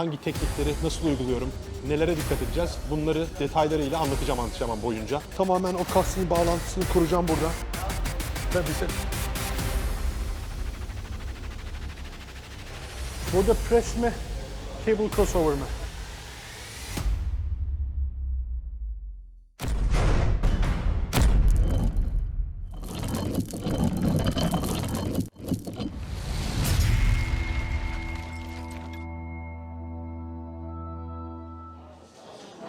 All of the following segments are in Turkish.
hangi teknikleri nasıl uyguluyorum, nelere dikkat edeceğiz bunları detaylarıyla anlatacağım antrenman boyunca. Tamamen o kas sinir bağlantısını kuracağım burada. Ve bize Burada press mi, cable crossover mı?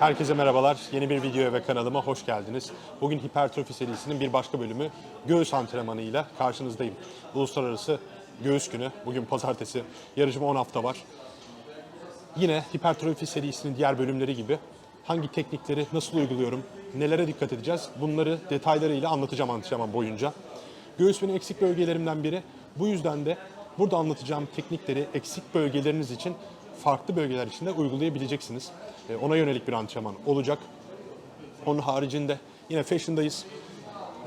Herkese merhabalar. Yeni bir videoya ve kanalıma hoş geldiniz. Bugün hipertrofi serisinin bir başka bölümü göğüs antrenmanıyla karşınızdayım. Uluslararası Göğüs Günü. Bugün pazartesi. Yarışma 10 hafta var. Yine hipertrofi serisinin diğer bölümleri gibi hangi teknikleri nasıl uyguluyorum, nelere dikkat edeceğiz bunları detaylarıyla anlatacağım antrenman boyunca. Göğüs benim eksik bölgelerimden biri. Bu yüzden de burada anlatacağım teknikleri eksik bölgeleriniz için farklı bölgeler için de uygulayabileceksiniz. E, Ona yönelik bir antrenman olacak. Onun haricinde yine fashion'dayız.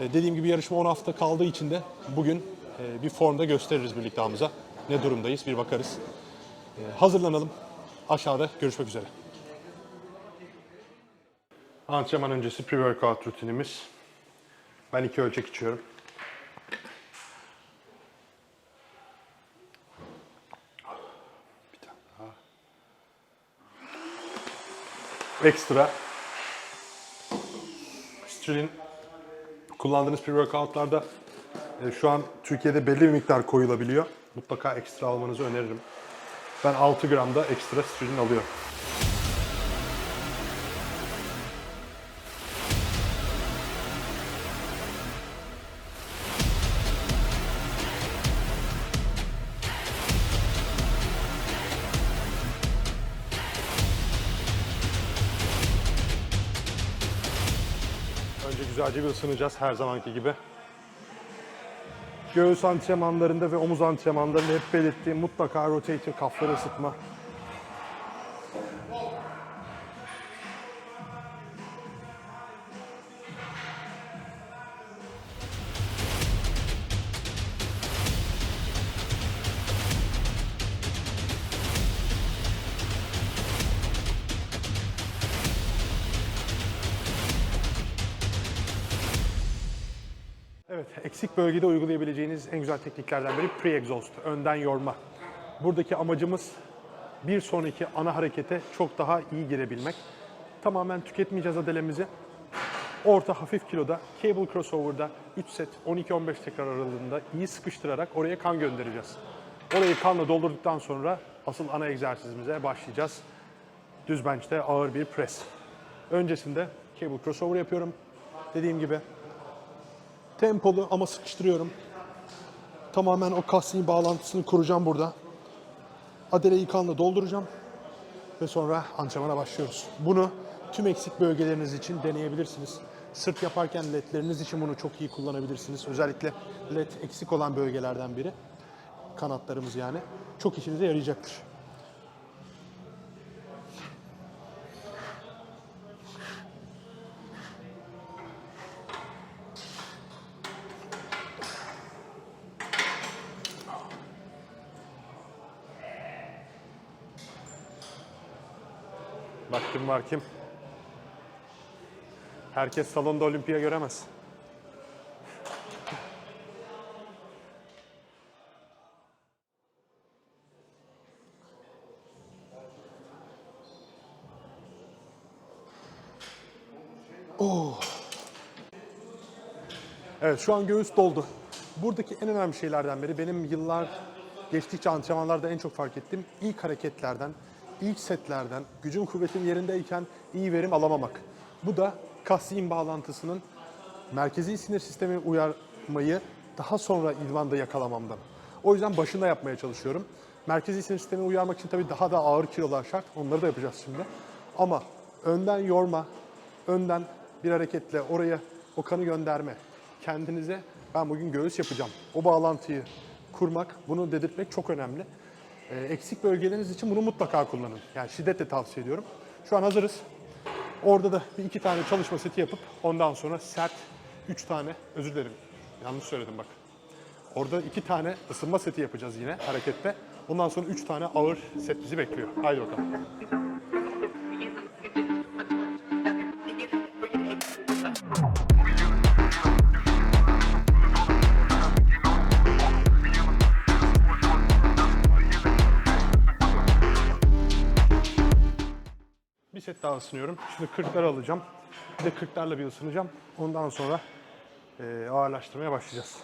E, Dediğim gibi yarışma 10 hafta kaldığı için de bugün e, bir formda gösteririz birlikte Hamza. Ne durumdayız bir bakarız. E, Hazırlanalım. Aşağıda görüşmek üzere. Antrenman öncesi pre-workout rutinimiz. Ben iki ölçek içiyorum. Bir tane daha. Ekstra. Stilin kullandığınız pre-workoutlarda e, şu an Türkiye'de belli bir miktar koyulabiliyor. Mutlaka ekstra almanızı öneririm. Ben 6 gramda ekstra stilin alıyorum. Güzelce bir ısınacağız her zamanki gibi. Göğüs antrenmanlarında ve omuz antrenmanlarında hep belirttiğim mutlaka rotator kafları ısıtma. Eksik bölgede uygulayabileceğiniz en güzel tekniklerden biri pre-exhaust, önden yorma. Buradaki amacımız bir sonraki ana harekete çok daha iyi girebilmek. Tamamen tüketmeyeceğiz adelemizi. Orta hafif kiloda, cable crossover'da 3 set 12-15 tekrar aralığında iyi sıkıştırarak oraya kan göndereceğiz. Orayı kanla doldurduktan sonra asıl ana egzersizimize başlayacağız. Düz bench'te ağır bir press. Öncesinde cable crossover yapıyorum. Dediğim gibi Tempolu ama sıkıştırıyorum. Tamamen o kas sinir bağlantısını kuracağım burada. Adeleyi kanla dolduracağım. Ve sonra antrenmana başlıyoruz. Bunu tüm eksik bölgeleriniz için deneyebilirsiniz. Sırt yaparken ledleriniz için bunu çok iyi kullanabilirsiniz. Özellikle led eksik olan bölgelerden biri. Kanatlarımız yani. Çok işinize yarayacaktır. Bak kim var kim? Herkes salonda olimpiya göremez. Evet şu an göğüs doldu. Buradaki en önemli şeylerden biri benim yıllar geçtikçe antrenmanlarda en çok fark ettiğim ilk hareketlerden, ilk setlerden, gücün kuvvetin yerindeyken iyi verim alamamak. Bu da kas-zihin bağlantısının merkezi sinir sistemi uyarmayı daha sonra idmanda yakalamamdan. O yüzden başında yapmaya çalışıyorum. Merkezi sinir sistemi uyarmak için tabii daha da ağır kilolar şart. Onları da yapacağız şimdi. Ama önden yorma, önden bir hareketle oraya o kanı gönderme. Kendinize ben bugün göğüs yapacağım. O bağlantıyı kurmak, bunu dedirtmek çok önemli. Ee, eksik bölgeleriniz için bunu mutlaka kullanın. Yani şiddetle tavsiye ediyorum. Şu an hazırız. Orada da bir iki tane çalışma seti yapıp ondan sonra sert üç tane, özür dilerim yanlış söyledim bak. Orada iki tane ısınma seti yapacağız yine harekette. Ondan sonra 3 tane ağır set bizi bekliyor. Haydi bakalım. Daha ısınıyorum. Şimdi 40'ları alacağım. Bir de 40'larla bir ısınacağım. Ondan sonra eee, ağırlaştırmaya başlayacağız.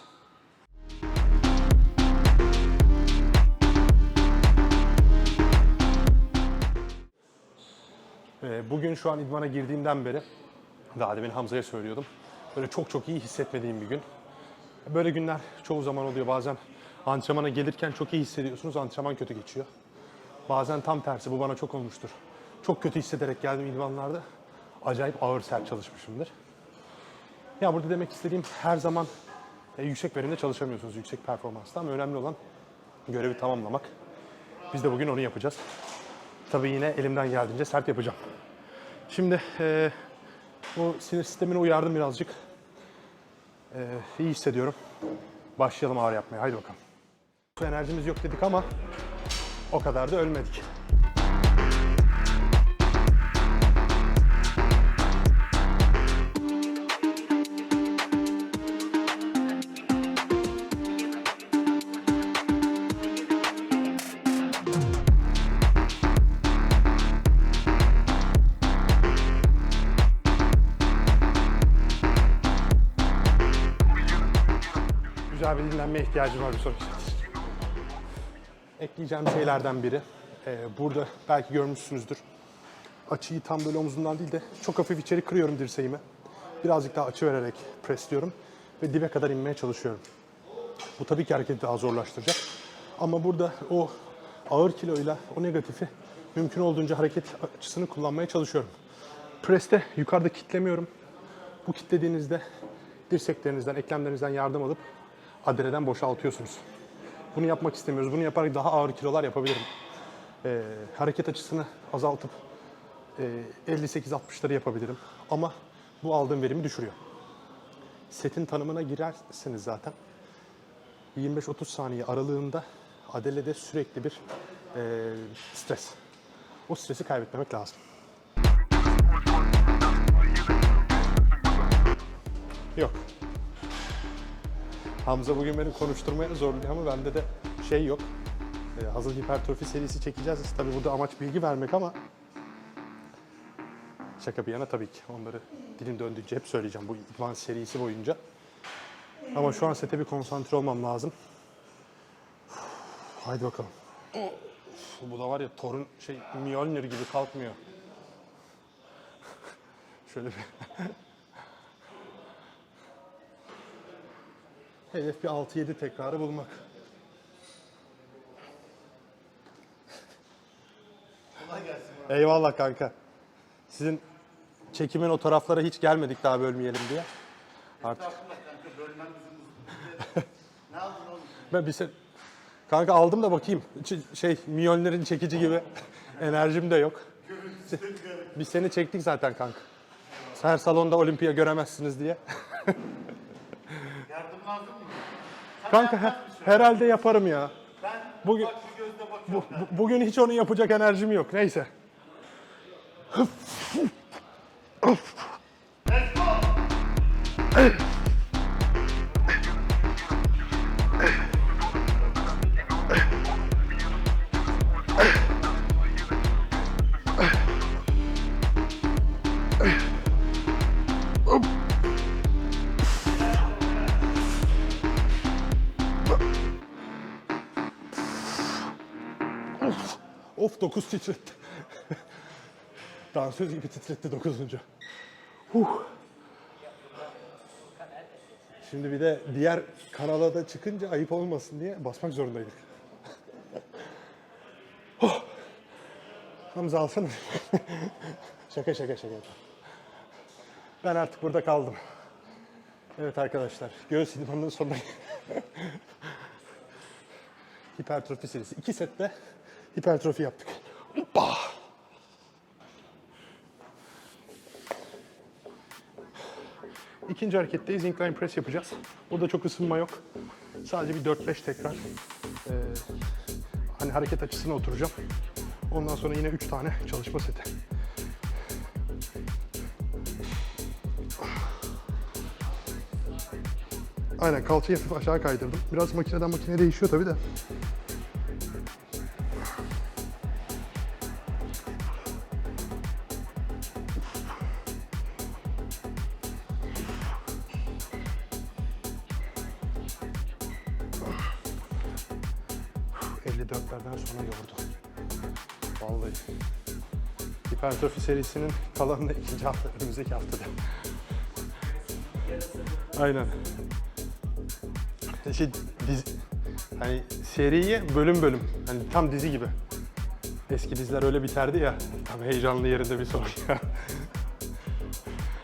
Ee, Bugün şu an idmana girdiğimden beri, daha demin Hamza'ya söylüyordum. Böyle çok çok iyi hissetmediğim bir gün. Böyle günler çoğu zaman oluyor. Bazen antrenmana gelirken çok iyi hissediyorsunuz, antrenman kötü geçiyor. Bazen tam tersi, bu bana çok olmuştur. Çok kötü hissederek geldim idmanlarda. Acayip ağır sert çalışmışımdır. Ya burada demek istediğim her zaman e, yüksek verimde çalışamıyorsunuz, yüksek performansta ama önemli olan görevi tamamlamak. Biz de bugün onu yapacağız. Tabii yine elimden geldiğince sert yapacağım. Şimdi e, bu sinir sistemini uyardım birazcık. E, iyi hissediyorum. Başlayalım ağır yapmaya. Haydi bakalım. Enerjimiz yok dedik ama o kadar da ölmedik. Güzel bir dinlenmeye ihtiyacım var bir sonraki. Ekleyeceğim şeylerden biri. e, burada belki görmüşsünüzdür. Açıyı tam böyle omzumdan değil de çok hafif içeri kırıyorum dirseğimi. Birazcık daha açı vererek presliyorum ve dibe kadar inmeye çalışıyorum. Bu tabii ki hareketi daha zorlaştıracak. Ama burada o ağır kiloyla o negatifi mümkün olduğunca hareket açısını kullanmaya çalışıyorum. Preste yukarıda kitlemiyorum. Bu kitlediğinizde dirseklerinizden, eklemlerinizden yardım alıp adreden boşaltıyorsunuz. Bunu yapmak istemiyoruz. Bunu yaparak daha ağır kilolar yapabilirim. Ee, hareket açısını azaltıp e, 58-60'ları yapabilirim. Ama bu aldığım verimi düşürüyor. Setin tanımına girerseniz zaten 25-30 saniye aralığında adelede sürekli bir e, stres. O stresi kaybetmemek lazım. Yok. Hamza bugün beni konuşturmaya zorluyor ama bende de şey yok. Ee, hazır hipertrofi serisi çekeceğiz. Tabii burada amaç bilgi vermek ama şaka bir yana tabii ki onları dilim döndüğünce hep söyleyeceğim bu idman serisi boyunca. Ama şu an sete bir konsantre olmam lazım. Haydi bakalım. Bu da var ya torun şey Mjolnir gibi kalkmıyor. Şöyle bir Hedef bir 6-7 tekrarı bulmak. Eyvallah kanka. Sizin çekimin o taraflara hiç gelmedik daha bölmeyelim diye. Artık. ben bir se- Kanka aldım da bakayım. Ç- şey Mjolnir'in çekici gibi enerjim de yok. Biz seni çektik zaten kanka. Her salonda olimpiya göremezsiniz diye. Yardım lazım mı? Kanka he- herhalde yaparım ya. Bugün bak şu gözle bakıyorum. bu- bu- bugün hiç onu yapacak enerjim yok. Neyse. Of 9 titretti. Dansöz gibi titretti 9. Huh. Şimdi bir de diğer kanala da çıkınca ayıp olmasın diye basmak zorundaydık. oh. Hamza alsana. şaka şaka şaka. Ben artık burada kaldım. Evet arkadaşlar, göğüs idmanının sonuna hipertrofi serisi. İki sette hipertrofi yaptık. Hoppa! İkinci hareketteyiz. Incline press yapacağız. Burada çok ısınma yok. Sadece bir 4-5 tekrar. Ee, hani hareket açısına oturacağım. Ondan sonra yine 3 tane çalışma seti. Aynen kalçayı hafif aşağı kaydırdım. Biraz makineden makineye değişiyor tabii de. 54'lerden sonra yordu. Vallahi. Hipertrofi serisinin kalanını ikinci hafta, önümüzdeki haftada. Aynen. Şey, dizi, hani seriye bölüm bölüm. Hani tam dizi gibi. Eski diziler öyle biterdi ya. Tam heyecanlı yerinde bir soru ya.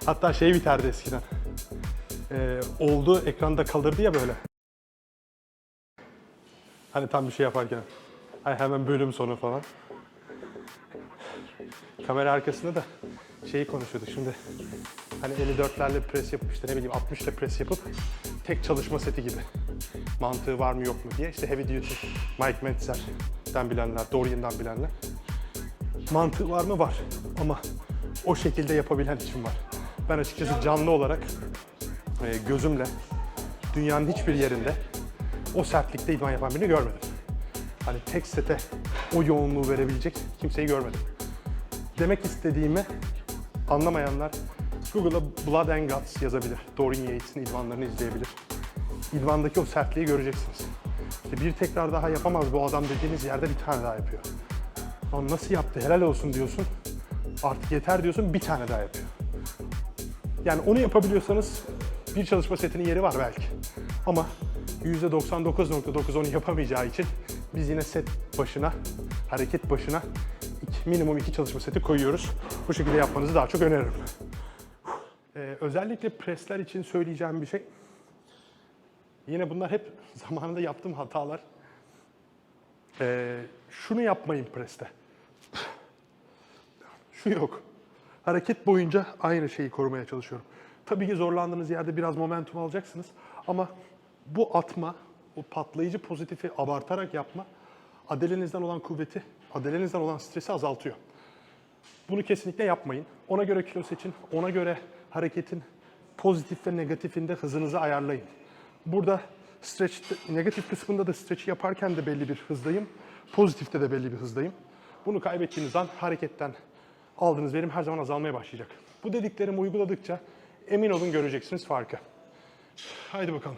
Hatta şey biterdi eskiden. Ee, oldu ekranda kalırdı ya böyle. Hani tam bir şey yaparken. Hani hemen bölüm sonu falan. Kamera arkasında da şeyi konuşuyorduk şimdi. Hani 54'lerle pres yapıp işte ne bileyim 60 ile pres yapıp tek çalışma seti gibi. Mantığı var mı yok mu diye. İşte Heavy Duty, Mike Metzer'den bilenler, Dorian'dan bilenler. Mantığı var mı? Var. Ama o şekilde yapabilen için var. Ben açıkçası canlı olarak e, gözümle dünyanın hiçbir yerinde o sertlikte idman yapan birini görmedim. Hani tek sete o yoğunluğu verebilecek kimseyi görmedim. Demek istediğimi anlamayanlar Google'a Blood and Guts yazabilir. Dorian Yates'in idmanlarını izleyebilir. İdmandaki o sertliği göreceksiniz. İşte bir tekrar daha yapamaz bu adam dediğiniz yerde bir tane daha yapıyor. Ama nasıl yaptı helal olsun diyorsun. Artık yeter diyorsun bir tane daha yapıyor. Yani onu yapabiliyorsanız bir çalışma setinin yeri var belki. Ama %99.9 onu yapamayacağı için biz yine set başına, hareket başına iki, minimum iki çalışma seti koyuyoruz. Bu şekilde yapmanızı daha çok öneririm. Ee, özellikle presler için söyleyeceğim bir şey. Yine bunlar hep zamanında yaptığım hatalar. Ee, şunu yapmayın preste. Şu yok. Hareket boyunca aynı şeyi korumaya çalışıyorum. Tabii ki zorlandığınız yerde biraz momentum alacaksınız ama bu atma, o patlayıcı pozitifi abartarak yapma adelenizden olan kuvveti, adelenizden olan stresi azaltıyor. Bunu kesinlikle yapmayın. Ona göre kilo seçin, ona göre hareketin pozitif ve negatifinde hızınızı ayarlayın. Burada stretch, negatif kısmında da stretch yaparken de belli bir hızdayım, pozitifte de belli bir hızdayım. Bunu kaybettiğiniz an hareketten aldığınız verim her zaman azalmaya başlayacak. Bu dediklerimi uyguladıkça emin olun göreceksiniz farkı. Haydi bakalım.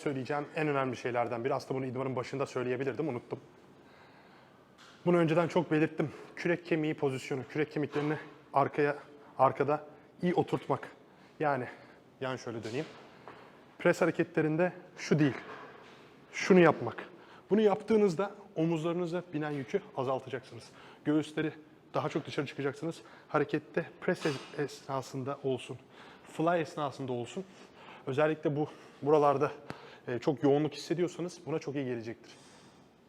Söyleyeceğim en önemli şeylerden biri. Aslında bunu idmanın başında söyleyebilirdim, unuttum. Bunu önceden çok belirttim. Kürek kemiği pozisyonu, kürek kemiklerini arkaya, arkada iyi oturtmak. Yani, yan şöyle döneyim. Pres hareketlerinde şu değil, şunu yapmak. Bunu yaptığınızda omuzlarınıza binen yükü azaltacaksınız. Göğüsleri daha çok dışarı çıkacaksınız. Harekette pres es- esnasında olsun, fly esnasında olsun. Özellikle bu buralarda çok yoğunluk hissediyorsanız buna çok iyi gelecektir.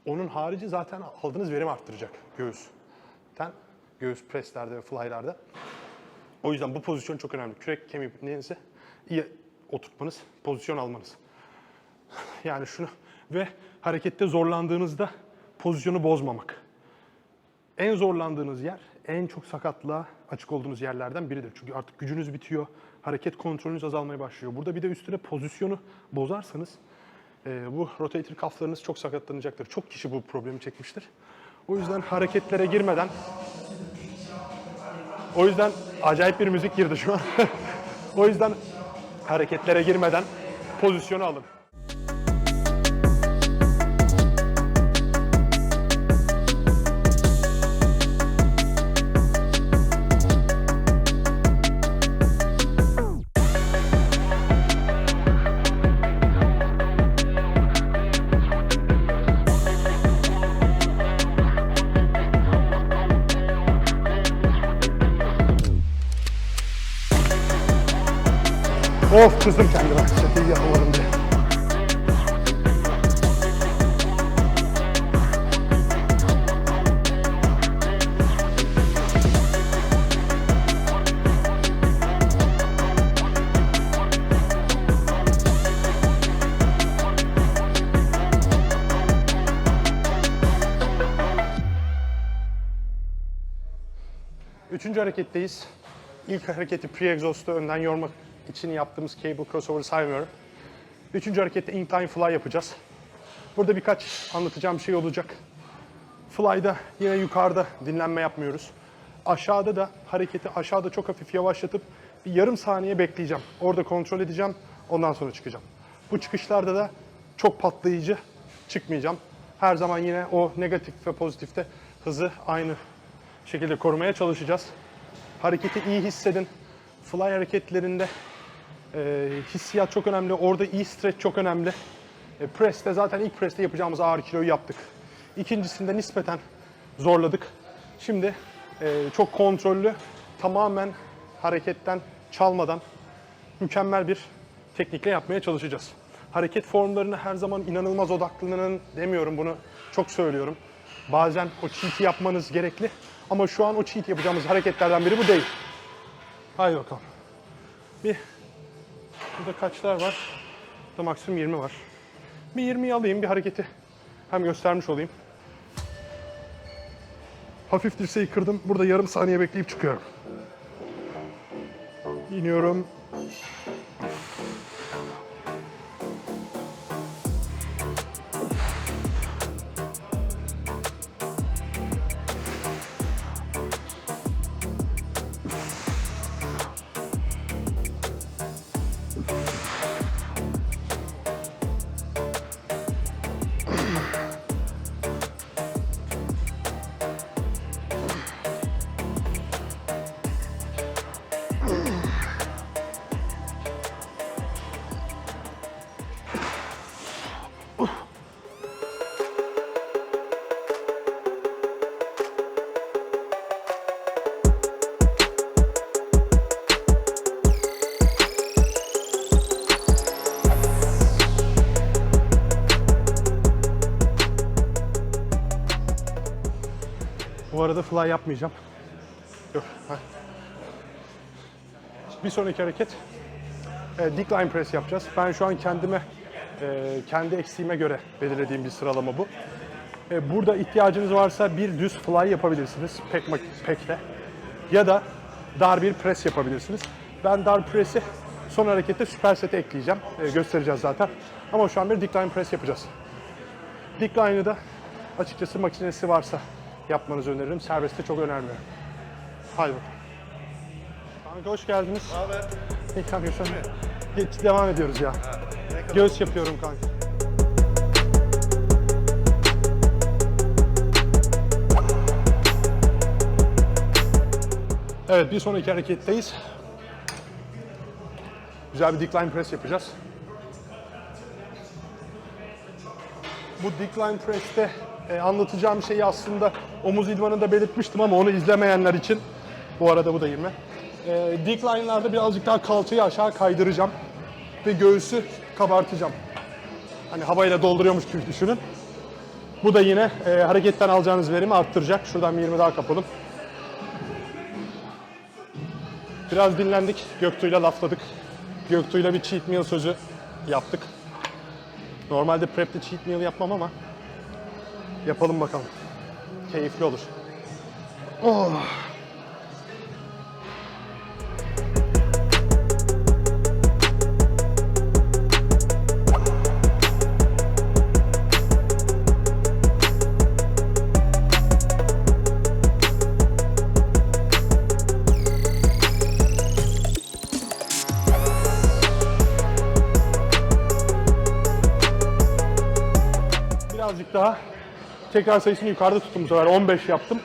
Onun harici zaten aldığınız verim arttıracak göğüsten, göğüs preslerde ve flylarda. O yüzden bu pozisyon çok önemli. Kürek kemiklerinizi iyi oturtmanız, pozisyon almanız. Yani şunu ve harekette zorlandığınızda pozisyonu bozmamak. En zorlandığınız yer, en çok sakatlığa açık olduğunuz yerlerden biridir. Çünkü artık gücünüz bitiyor, hareket kontrolünüz azalmaya başlıyor. Burada bir de üstüne pozisyonu bozarsanız e, bu rotator kaflarınız çok sakatlanacaktır. Çok kişi bu problemi çekmiştir. O yüzden hareketlere girmeden o yüzden acayip bir müzik girdi şu an. o yüzden hareketlere girmeden pozisyonu alın. Kızdım kendime. Çok iyi yapamadım diye. Üçüncü hareketteyiz. İlk hareketi pre-exhaust'u önden yormak için yaptığımız cable crossover saymıyorum. Üçüncü harekette incline fly yapacağız. Burada birkaç anlatacağım şey olacak. Fly'da yine yukarıda dinlenme yapmıyoruz. Aşağıda da hareketi aşağıda çok hafif yavaşlatıp bir yarım saniye bekleyeceğim. Orada kontrol edeceğim. Ondan sonra çıkacağım. Bu çıkışlarda da çok patlayıcı çıkmayacağım. Her zaman yine o negatif ve pozitifte hızı aynı şekilde korumaya çalışacağız. Hareketi iyi hissedin. Fly hareketlerinde e, hissiyat çok önemli. Orada iyi stretch çok önemli. E, press'te zaten ilk press'te yapacağımız ağır kiloyu yaptık. İkincisinde nispeten zorladık. Şimdi e, çok kontrollü, tamamen hareketten çalmadan mükemmel bir teknikle yapmaya çalışacağız. Hareket formlarını her zaman inanılmaz odaklanın demiyorum bunu çok söylüyorum. Bazen o cheat'i yapmanız gerekli ama şu an o cheat yapacağımız hareketlerden biri bu değil. Haydi bakalım. Bir burada kaçlar var? Burada maksimum 20 var. Bir 20'yi alayım bir hareketi hem göstermiş olayım. Hafif dirseği kırdım. Burada yarım saniye bekleyip çıkıyorum. İniyorum. Arada fly yapmayacağım. Bir sonraki hareket e, decline press yapacağız. Ben şu an kendime e, kendi eksiğime göre belirlediğim bir sıralama bu. E, burada ihtiyacınız varsa bir düz fly yapabilirsiniz pek pekle. Ya da dar bir press yapabilirsiniz. Ben dar press'i son harekette superset'e ekleyeceğim. E, göstereceğiz zaten. Ama şu an bir decline press yapacağız. Decline'ı da açıkçası makinesi varsa yapmanızı öneririm. Serbestte çok önermiyorum. Hadi bakalım. Kanka hoş geldiniz. Haber? İyi kanka an geç devam ediyoruz ya. Göğüs yapıyorum kanka. Evet bir sonraki hareketteyiz. Güzel bir decline press yapacağız. bu decline press'te e, anlatacağım şeyi aslında omuz idmanında belirtmiştim ama onu izlemeyenler için bu arada bu da 20. E, decline'larda birazcık daha kalçayı aşağı kaydıracağım ve göğüsü kabartacağım. Hani havayla dolduruyormuş gibi düşünün. Bu da yine e, hareketten alacağınız verimi arttıracak. Şuradan bir 20 daha kapalım. Biraz dinlendik. Göktuğ'yla lafladık. Göktuğ'yla bir cheat meal sözü yaptık. Normalde prep'te cheat meal yapmam ama yapalım bakalım. Keyifli olur. Oh. Tekrar sayısını yukarıda tuttum bu sefer 15 yaptım.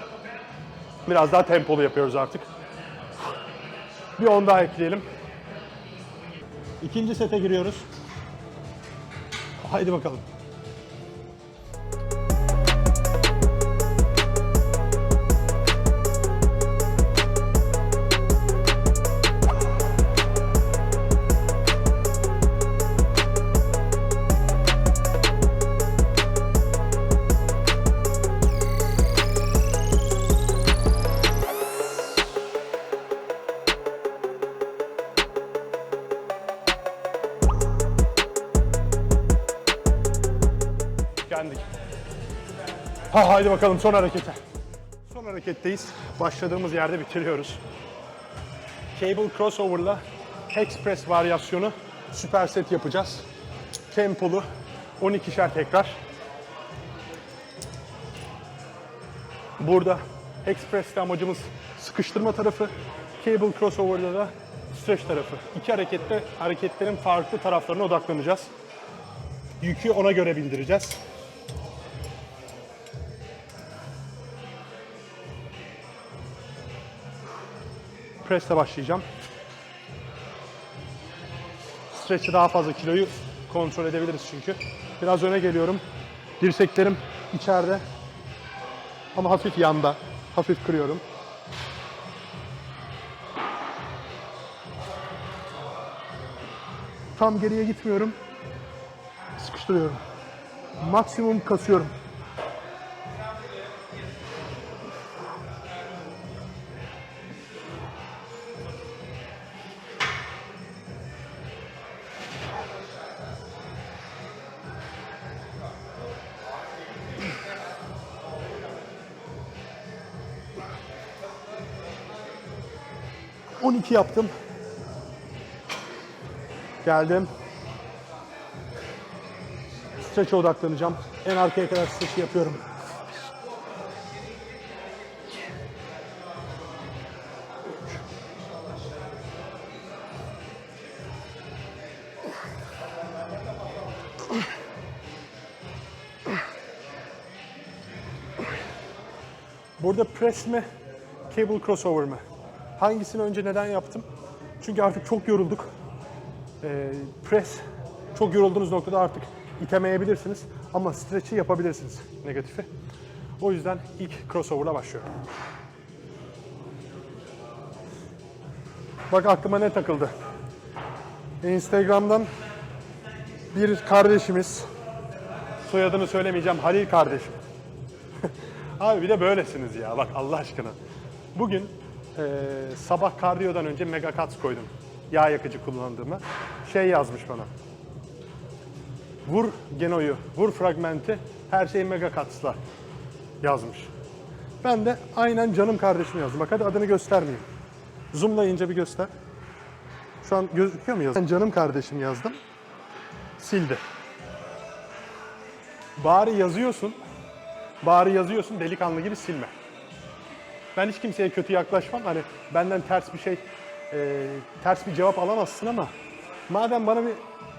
Biraz daha tempolu yapıyoruz artık. Bir 10 daha ekleyelim. İkinci sete giriyoruz. Haydi bakalım. Tükendik. Ha, haydi bakalım son harekete. Son hareketteyiz. Başladığımız yerde bitiriyoruz. Cable crossover'la express varyasyonu süperset yapacağız. Tempolu 12'şer tekrar. Burada express'te amacımız sıkıştırma tarafı, cable crossover'da da stretch tarafı. İki harekette hareketlerin farklı taraflarına odaklanacağız. Yükü ona göre bindireceğiz. Press'le başlayacağım. Stretch'e daha fazla kiloyu kontrol edebiliriz çünkü. Biraz öne geliyorum. Dirseklerim içeride ama hafif yanda. Hafif kırıyorum. Tam geriye gitmiyorum. Sıkıştırıyorum. Maksimum kasıyorum. On iki yaptım. Geldim. Stretch'e odaklanacağım. En arkaya kadar stretch yapıyorum. Burada press mi, cable crossover mı? Hangisini önce neden yaptım? Çünkü artık çok yorulduk. Ee, press, çok yorulduğunuz noktada artık itemeyebilirsiniz ama stretch'i yapabilirsiniz negatifi. O yüzden ilk crossover'la başlıyorum. Bak aklıma ne takıldı. Instagram'dan bir kardeşimiz, soyadını söylemeyeceğim, Halil kardeşim. Abi bir de böylesiniz ya bak Allah aşkına. Bugün eee, sabah kardiyodan önce mega cuts koydum. Yağ yakıcı kullandığımı. Şey yazmış bana. Vur genoyu, vur fragmenti, her şey mega cuts'la yazmış. Ben de aynen canım kardeşim yazdım. Bak hadi adını göstermeyeyim. Zoomlayınca bir göster. Şu an gözüküyor mu yazdım? Ben canım kardeşim yazdım. Sildi. Bari yazıyorsun, Bari yazıyorsun delikanlı gibi silme. Ben hiç kimseye kötü yaklaşmam. Hani benden ters bir şey, e, ters bir cevap alamazsın ama madem bana bir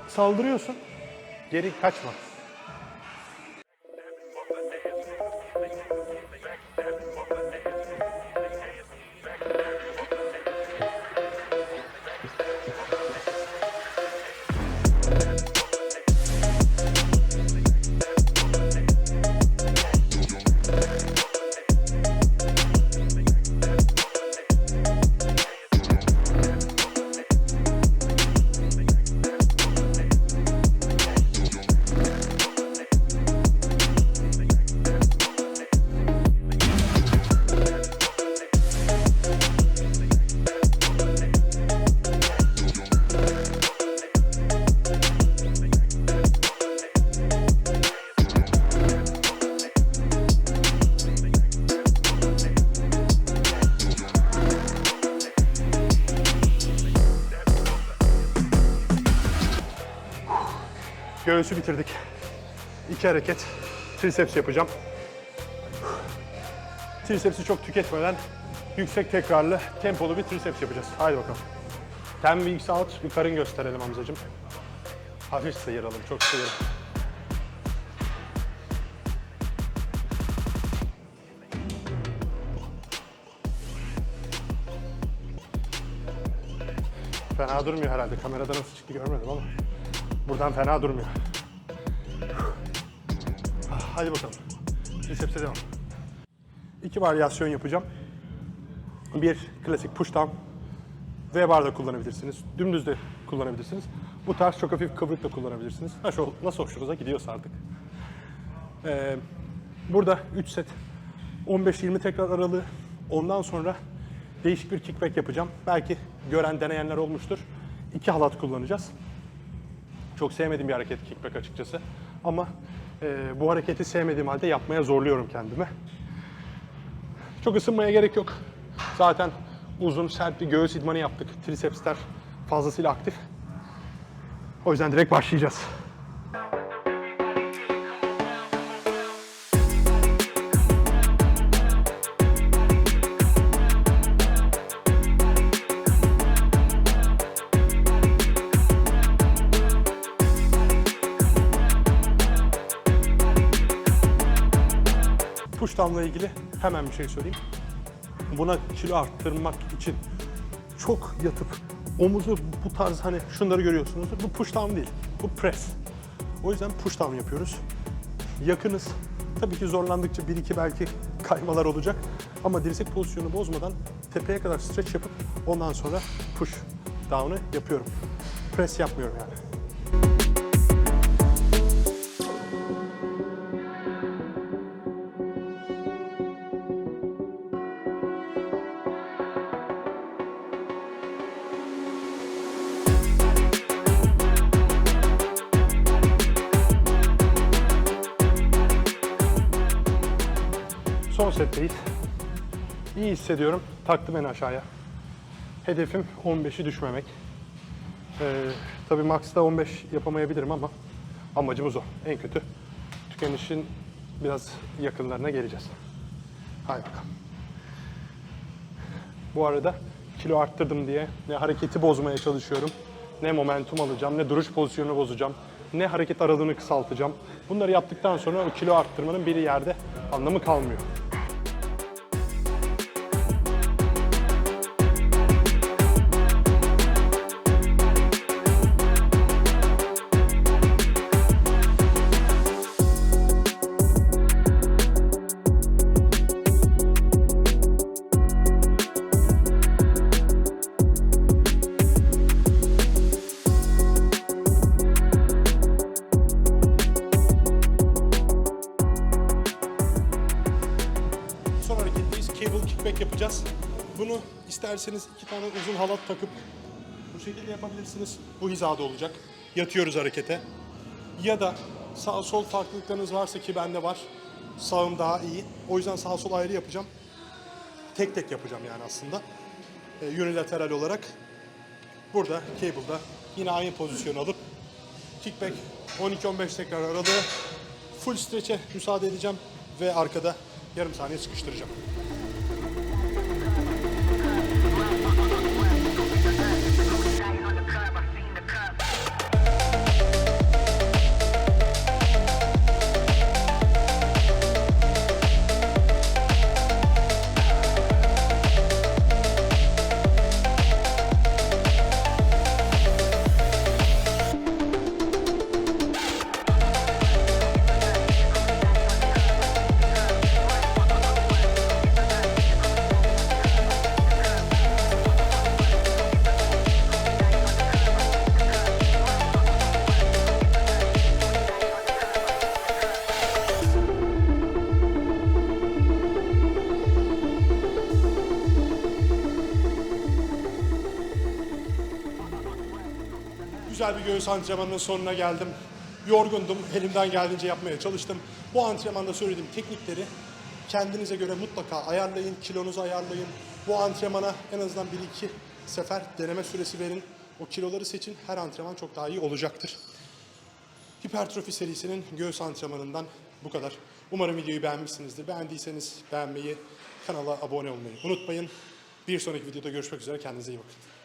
saldırıyorsun, geri kaçma. Göğüsü bitirdik. İki hareket. Triceps yapacağım. Tricepsi çok tüketmeden yüksek tekrarlı, tempolu bir triceps yapacağız. Haydi bakalım. Ten weeks out, bir karın gösterelim Hamzacığım. Hafif sıyıralım, çok sıyıralım. Fena durmuyor herhalde. Kamerada nasıl çıktı görmedim ama. Buradan fena durmuyor. Hadi bakalım. Triceps'e devam. İki varyasyon yapacağım. Bir klasik push down. V bar da kullanabilirsiniz. Dümdüz de kullanabilirsiniz. Bu tarz çok hafif kıvrık da kullanabilirsiniz. Nasıl, nasıl hoşunuza gidiyorsa artık. Ee, burada 3 set 15-20 tekrar aralığı. Ondan sonra değişik bir kickback yapacağım. Belki gören, deneyenler olmuştur. İki halat kullanacağız. Çok sevmediğim bir hareket kickback açıkçası. ama e, bu hareketi sevmediğim halde yapmaya zorluyorum kendimi. Çok ısınmaya gerek yok. Zaten uzun sert bir göğüs idmanı yaptık. Trisepsler fazlasıyla aktif. O yüzden direkt başlayacağız. Down'la ilgili hemen bir şey söyleyeyim. Buna kilo arttırmak için çok yatıp omuzu bu tarz hani şunları görüyorsunuz. Bu push down değil. Bu press. O yüzden push down yapıyoruz. Yakınız. Tabii ki zorlandıkça 1-2 belki kaymalar olacak. Ama dirsek pozisyonu bozmadan tepeye kadar stretch yapıp ondan sonra push down'ı yapıyorum. Press yapmıyorum yani. Hissediyorum. Taktım en aşağıya. Hedefim 15'i düşmemek. Ee, tabii max'ta 15 yapamayabilirim ama amacımız o. En kötü tükenişin biraz yakınlarına geleceğiz. Hay bakalım. Bu arada kilo arttırdım diye ne hareketi bozmaya çalışıyorum, ne momentum alacağım, ne duruş pozisyonunu bozacağım, ne hareket aralığını kısaltacağım. Bunları yaptıktan sonra o kilo arttırmanın bir yerde anlamı kalmıyor. Son hareketteyiz. Cable kickback yapacağız. Bunu isterseniz iki tane uzun halat takıp bu şekilde yapabilirsiniz. Bu hizada olacak. Yatıyoruz harekete. Ya da sağ sol farklılıklarınız varsa ki bende var. Sağım daha iyi. O yüzden sağ sol ayrı yapacağım. Tek tek yapacağım yani aslında. E, unilateral olarak. Burada cable'da yine aynı pozisyonu alıp kickback 12-15 tekrar aralığı full stretch'e müsaade edeceğim ve arkada yarım saniye sıkıştıracağım. Göğüs antrenmanının sonuna geldim. Yorgundum, elimden geldiğince yapmaya çalıştım. Bu antrenmanda söylediğim teknikleri kendinize göre mutlaka ayarlayın, kilonuzu ayarlayın. Bu antrenmana en azından 1-2 sefer deneme süresi verin. O kiloları seçin, her antrenman çok daha iyi olacaktır. Hipertrofi serisinin göğüs antrenmanından bu kadar. Umarım videoyu beğenmişsinizdir. Beğendiyseniz beğenmeyi, kanala abone olmayı unutmayın. Bir sonraki videoda görüşmek üzere. Kendinize iyi bakın.